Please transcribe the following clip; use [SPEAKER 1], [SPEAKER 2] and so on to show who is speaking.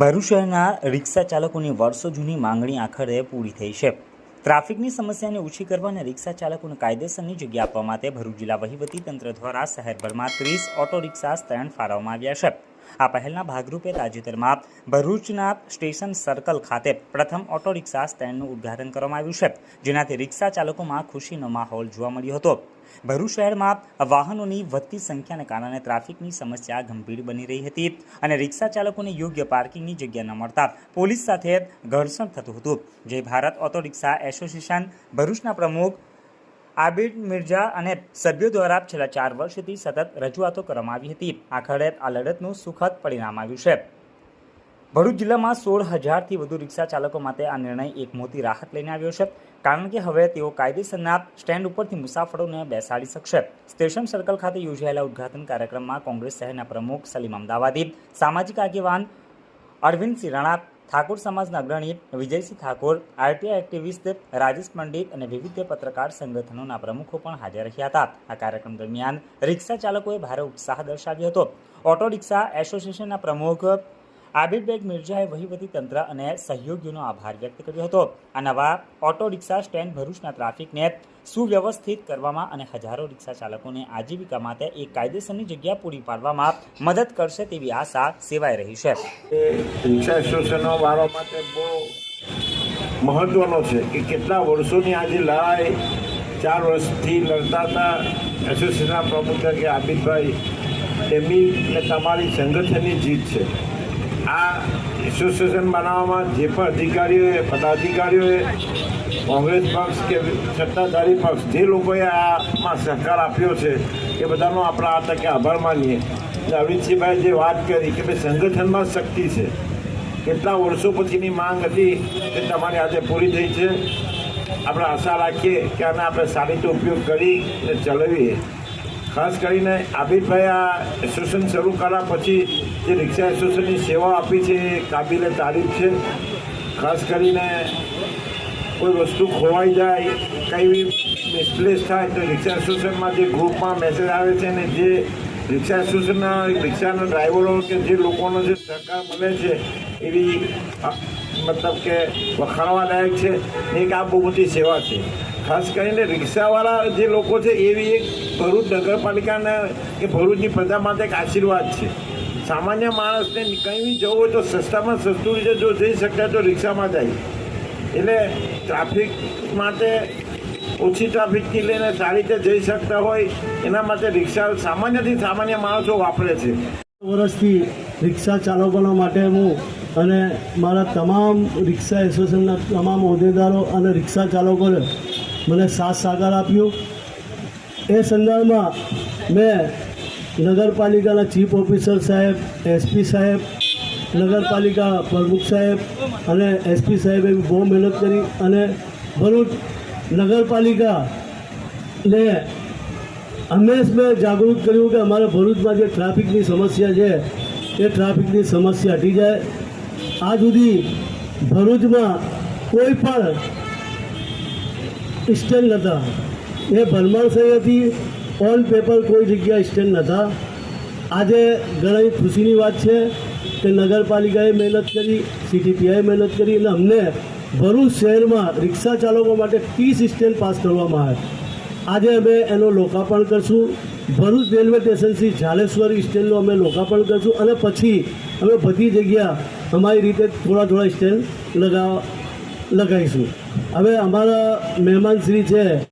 [SPEAKER 1] ભરૂચ શહેરના રિક્ષા ચાલકોની વર્ષો જૂની માંગણી આખરે પૂરી થઈ છે. ટ્રાફિકની સમસ્યાને ઓછી કરવા અને રિક્ષા ચાલકોને કાયદેસરની જગ્યા આપવા માટે ભરૂચ જિલ્લા વહીવટી તંત્ર દ્વારા શહેરભરમાં ત્રીસ ઓટો રિક્ષા સ્ટેન્ડ ફાળવવામાં આવ્યા છે. આ પહેલના ભાગરૂપે તાજેતરમાં ભરૂચના સ્ટેશન સર્કલ ખાતે પ્રથમ ઓટો રિક્ષા સ્ટેન્ડનું ઉદ્ઘાટન કરવામાં આવ્યું છે, જેનાથી રિક્ષા ચાલકોમાં ખુશીનો માહોલ જોવા મળ્યો હતો. ભરૂચ શહેરમાં વાહનોની વધતી સંખ્યાને કારણે ટ્રાફિકની સમસ્યા ગંભીર બની રહી હતી અને રિક્ષા ચાલકોને યોગ્ય પાર્કિંગની જગ્યા ન મળતા પોલીસ સાથે ઘર્ષણ થતું હતું. જે ભારત ઓટો રિક્ષા એસોસિએશન, ભરૂચના પ્રમુખ આબિદ મિર્ઝા અને સભ્યો દ્વારા છેલ્લા ચાર વર્ષથી સતત રજૂઆતો કરવામાં આવી હતી. આખરે આ લડતનું સુખદ પરિણામ આવ્યું છે. ભરૂચ જિલ્લામાં સોળ હજારથી વધુ રિક્ષા ચાલકો માટે આ નિર્ણય એક મોટી રાહત લઈને આવ્યો છે, કારણ કે હવે તેઓ કાયદેસરના સ્ટેન્ડ ઉપરથી મુસાફરોને બેસાડી શકશે. સ્ટેશન સર્કલ ખાતે યોજાયેલા ઉદઘાટન કાર્યક્રમમાં કોંગ્રેસ શહેરના પ્રમુખ સલીમ અમદાવાદી, સામાજિક આગેવાન અરવિંદસિંહ રાણા ઠાકોર સમાજના અગ્રણી વિજયસિંહ ઠાકોર, આરટીઆઈ એક્ટિવિસ્ટ રાજેશ પંડિત અને વિવિધ પત્રકાર સંગઠનોના પ્રમુખો પણ હાજર રહ્યા હતા. આ કાર્યક્રમ દરમિયાન રિક્ષા ચાલકોએ ભારે ઉત્સાહ દર્શાવ્યો હતો. ઓટો રિક્ષા એસોસિએશનના પ્રમુખ આબિદબેગ મિર્ઝાએ વહીવટી તંત્ર અને સહયોગીઓનો આભાર વ્યક્ત કર્યો હતો. આ નવા ઓટો રિક્ષા સ્ટેન્ડ ભરૂચના ટ્રાફિકને સુવ્યવસ્થિત કરવામાં અને હજારો રિક્ષા ચાલકોને આજીવિકા માટે એક કાયદેસરની જગ્યા પૂરી પાડવામાં મદદ કરશે તેવી આશા સેવાઈ રહી છે.
[SPEAKER 2] રિક્ષા વાળો માટે બહુ મહત્વનો છે કે કેટલા વર્ષોની આજે લડાઈ ચાર વર્ષથી લડતા હતા એસોસિએશનના પ્રમુખ કે આબિદભાઈ તેમની ને તમારી સંગઠનની જીત છે. આ એસોસિએશન બનાવવામાં જે પણ અધિકારીઓએ પદાધિકારીઓએ કોંગ્રેસ પક્ષ કે સત્તાધારી પક્ષ, જે લોકોએ આમાં સહકાર આપ્યો છે, એ બધાનો આપણે આ તકે આભાર માનીએ. અને અરવિંદસિંહભાઈ જે વાત કરી કે ભાઈ સંગઠનમાં શક્તિ છે, કેટલા વર્ષો પછીની માંગ હતી એ તમારી આજે પૂરી થઈ છે. આપણે આશા રાખીએ કે આને આપણે સારી રીતે ઉપયોગ કરી અને ચલાવીએ. ખાસ કરીને આબિદભાઈ આ એસોસિએશન શરૂ કર્યા પછી જે રિક્ષા એસોસિએશનની સેવા આપી છે, એ કાબિલે તારીફ છે. ખાસ કરીને કોઈ વસ્તુ ખોવાઈ જાય, કંઈ મિસપ્લેસ થાય તો રિક્ષા એસોસિએશનમાં જે ગ્રુપમાં મેસેજ આવે છે ને જે રિક્ષા એસોસિએશનના રિક્ષાના ડ્રાઈવરો કે જે લોકોનો જે સહકાર મળે છે, એવી મતલબ કે વખાણવા લાયક છે એક આ બહુ મોટી સેવા છે. ખાસ કરીને રિક્ષાવાળા જે લોકો છે, એવી એક ભરૂચ નગરપાલિકાના કે ભરૂચની પ્રજા માટે એક આશીર્વાદ છે. સામાન્ય માણસને કંઈ બી જવું હોય તો સસ્તામાં સસ્તું રીતે જો જઈ શકતા તો રિક્ષામાં જાય. એટલે ટ્રાફિક માટે, ઓછી ટ્રાફિકથી લઈને સારી રીતે જઈ શકતા હોય, એના માટે રિક્ષા સામાન્યથી સામાન્ય માણસો વાપરે છે.
[SPEAKER 3] વર્ષથી રિક્ષા ચાલકોના માટે હું અને મારા તમામ રિક્ષા એસોસિએશનના તમામ હોદ્દેદારો અને રિક્ષા ચાલકોને મને સાથ સાકાર આપ્યો. એ સંદર્ભમાં મેં નગરપાલિકાના ચીફ ઓફિસર સાહેબ એસપી સાહેબ, નગરપાલિકા પ્રમુખ સાહેબ અને એસપી સાહેબે બહુ મહેનત કરી અને ભરૂચ નગરપાલિકાને હંમેશ મેં જાગૃત કર્યું કે અમારે ભરૂચમાં જે ટ્રાફિકની સમસ્યા છે, એ ટ્રાફિકની સમસ્યા હટી જાય. આ સુધી ભરૂચમાં કોઈ પણ સ્ટેન્ડ નહોતા એ ભરમાણ હતી. ઓન પેપર કોઈ જગ્યાએ સ્ટેન્ડ નહોતા આજે ઘણી ખુશીની વાત છે કે નગરપાલિકાએ મહેનત કરી સીટીપીઆઈ મહેનત કરી અને અમને ભરૂચ શહેરમાં રિક્ષા ચાલકો માટે ત્રીસ સ્ટેન્ડ પાસ કરવામાં આવ્યા. આજે અમે એનું લોકાર્પણ કરશું. ભરૂચ રેલવે સ્ટેશનથી ઝાલેશ્વર સ્ટેન્ડનું અમે લોકાર્પણ કરશું અને પછી અમે બધી જગ્યા અમારી રીતે થોડા થોડા સ્ટેન્ડ લગાવ લગાવીશું. હવે અમારા મહેમાનશ્રી છે.